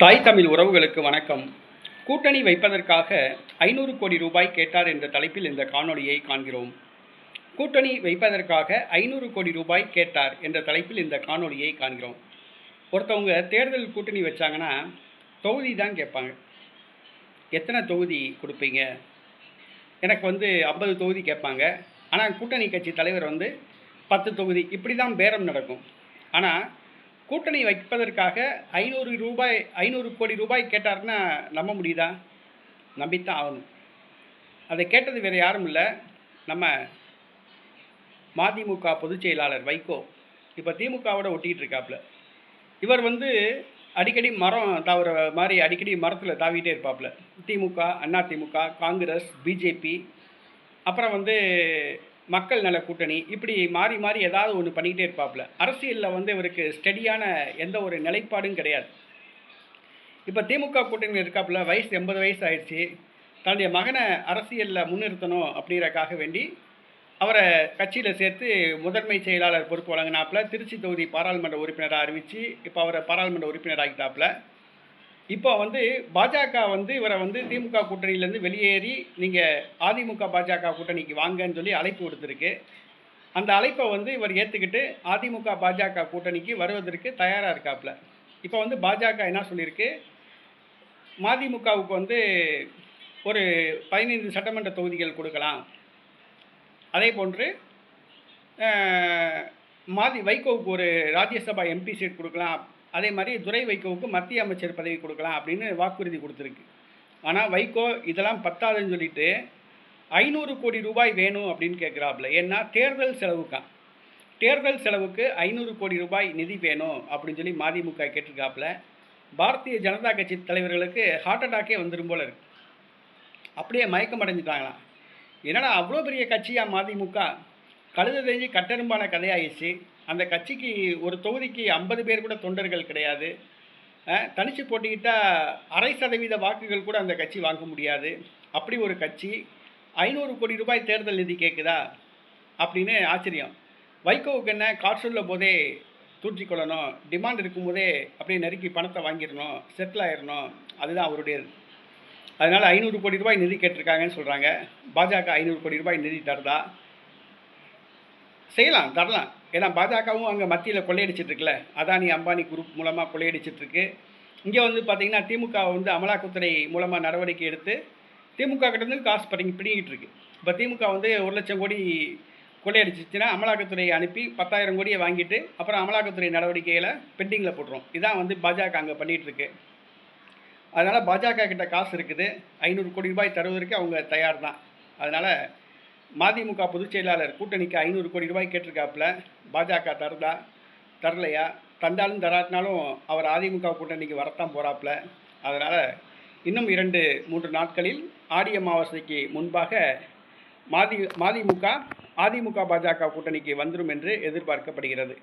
தாய் தமிழ் உறவுகளுக்கு வணக்கம். கூட்டணி வைப்பதற்காக ஐநூறு கோடி ரூபாய் கேட்டார் என்ற தலைப்பில் இந்த காணொளியை காண்கிறோம். கூட்டணி வைப்பதற்காக ஐநூறு கோடி ரூபாய் கேட்டார் என்ற தலைப்பில் இந்த காணொளியை காண்கிறோம். ஒருத்தவங்க தேர்தல் கூட்டணி வச்சாங்கன்னா தொகுதி தான் கேட்பாங்க. எத்தனை தொகுதி கொடுப்பீங்க? எனக்கு வந்து ஐம்பது தொகுதி கேட்பாங்க. ஆனால் கூட்டணி கட்சி தலைவர் வந்து பத்து தொகுதி. இப்படி தான் பேரம் நடக்கும். ஆனால் கூட்டணி வைப்பதற்காக ஐநூறு ரூபாய் ஐநூறு கோடி ரூபாய் கேட்டாருன்னா நம்ப முடியுதா? நம்பித்தான் ஆகணும். அதை கேட்டது வேறு யாரும் இல்லை. நம்ம மதிமுக பொதுச் செயலாளர் வைகோ இப்போ திமுகவோட ஒட்டிகிட்டு இருக்காப்புல இவர் வந்து அடிக்கடி மரம் தாவுற மாதிரி அடிக்கடி மரத்தில் தாவிட்டே இருப்பாப்புல திமுக அண்ணா திமுக காங்கிரஸ் பிஜேபி அப்புறம் வந்து மக்கள் நல கூட்டணி இப்படி மாறி மாறி ஏதாவது ஒன்று பண்ணிக்கிட்டே இருப்பாப்புல அரசியலில் வந்து இவருக்கு ஸ்டெடியான எந்த ஒரு நிலைப்பாடும் கிடையாது. இப்போ திமுக கூட்டணி இருக்காப்புல வயசு எண்பது வயசு ஆயிடுச்சு. தன்னுடைய மகனை அரசியலில் முன்னிறுத்தணும் அப்படிங்கிறக்காக வேண்டி அவரை கட்சியில் சேர்த்து முதன்மை செயலாளர் பொறுப்பு வழங்கினாப்புல திருச்சி தொகுதி பாராளுமன்ற உறுப்பினராக அறிவித்து இப்போ அவரை பாராளுமன்ற உறுப்பினர் ஆகிட்டாப்புல இப்போ வந்து பாஜக வந்து இவரை வந்து திமுக கூட்டணியிலேருந்து வெளியேறி நீங்கள் அதிமுக பாஜக கூட்டணிக்கு வாங்கன்னு சொல்லி அழைப்பு கொடுத்துருக்கு அந்த அழைப்பை வந்து இவர் ஏற்றுக்கிட்டு அதிமுக பாஜக கூட்டணிக்கு வருவதற்கு தயாராக இருக்காப்புல. இப்போ வந்து பாஜக என்ன சொல்லியிருக்கு? மதிமுகவுக்கு வந்து ஒரு பதினைந்து சட்டமன்ற தொகுதிகள் கொடுக்கலாம். அதே போன்று மாதி வைகோவுக்கு ஒரு ராஜ்யசபா எம்பி சீட் கொடுக்கலாம். அதே மாதிரி துரை வைகோவுக்கு மத்திய அமைச்சர் பதவி கொடுக்கலாம் அப்படின்னு வாக்குறுதி கொடுத்துருக்கு. ஆனால் வைகோ இதெல்லாம் பத்தாதுன்னு சொல்லிட்டு ஐநூறு கோடி ரூபாய் வேணும் அப்படின்னு கேட்குறாப்புல ஏன்னா தேர்தல் செலவுக்கான் தேர்தல் செலவுக்கு ஐநூறு கோடி ரூபாய் நிதி வேணும் அப்படின்னு சொல்லி மதிமுக கேட்டிருக்காப்புல பாரதிய ஜனதா கட்சி தலைவர்களுக்கு ஹார்ட் அட்டாக்கே வந்துடும் போல இருக்கு. அப்படியே மயக்கம் அடைஞ்சிட்டாங்களாம். என்னடா அவ்வளோ பெரிய கட்சியாக மதிமுக? கழுத தெரிஞ்சு கட்டெரும்பான கதையாயிடுச்சு. அந்த கட்சிக்கு ஒரு தொகுதிக்கு ஐம்பது பேர் கூட தொண்டர்கள் கிடையாது. தனித்து தனிச்சு போட்டிக்கிட்டால் அரை சதவீத வாக்குகள் கூட அந்த கட்சி வாங்க முடியாது. அப்படி ஒரு கட்சி ஐநூறு கோடி ரூபாய் தேர்தல் நிதி கேட்குதா அப்படின்னு ஆச்சரியம். வைகோவுக்கு என்ன காற்றுள்ள போதே தூற்றிக்கொள்ளணும் டிமாண்ட் இருக்கும்போதே அப்படியே நெருக்கி பணத்தை வாங்கிடணும். செட்டில் ஆயிடணும். அதுதான் அவருடையது அதனால் ஐநூறு கோடி ரூபாய் நிதி கேட்டிருக்காங்கன்னு சொல்கிறாங்க பாஜக ஐநூறு கோடி ரூபாய் நிதி தருதா? செய்யலாம் தரலாம். ஏன்னா பாஜகவும் அங்கே மத்தியில் கொள்ளையடிச்சிட்டு இருக்குல்ல அதானி அம்பானி குரூப் மூலமாக கொள்ளையடிச்சிட்ருக்கு இங்கே வந்து பார்த்திங்கன்னா திமுக வந்து அமலாக்கத்துறை மூலமாக நடவடிக்கை எடுத்து திமுக கிட்டேருந்து காசு படி பிடிங்கிட்டு இருக்கு இப்போ திமுக வந்து ஒரு லட்சம் கோடி கொள்ளையடிச்சிச்சுன்னா அமலாக்கத்துறையை அனுப்பி பத்தாயிரம் கோடியை வாங்கிட்டு அப்புறம் அமலாக்கத்துறை நடவடிக்கையில் பெண்டிங்கில் போட்டுரும். இதான் வந்து பாஜக அங்கே பண்ணிகிட்ருக்கு அதனால் பாஜக கிட்ட காசு இருக்குது. ஐநூறு கோடி ரூபாய் தருவதற்கு அவங்க தயார் தான் அதனால் மதிமுக பொதுச் செயலாளர் கூட்டணிக்கு ஐநூறு கோடி ரூபாய் கேட்டிருக்காப்புல பாஜக தருதா தரலையா? தந்தாலும் தராட்டினாலும் அவர் அதிமுக கூட்டணிக்கு வரத்தான் போகிறாப்புல அதனால் இன்னும் இரண்டு மூன்று நாட்களில் ஆடி அமாவாசைக்கு முன்பாக மதி மதிமுக அதிமுக பாஜக கூட்டணிக்கு வந்துடும் என்று எதிர்பார்க்கப்படுகிறது.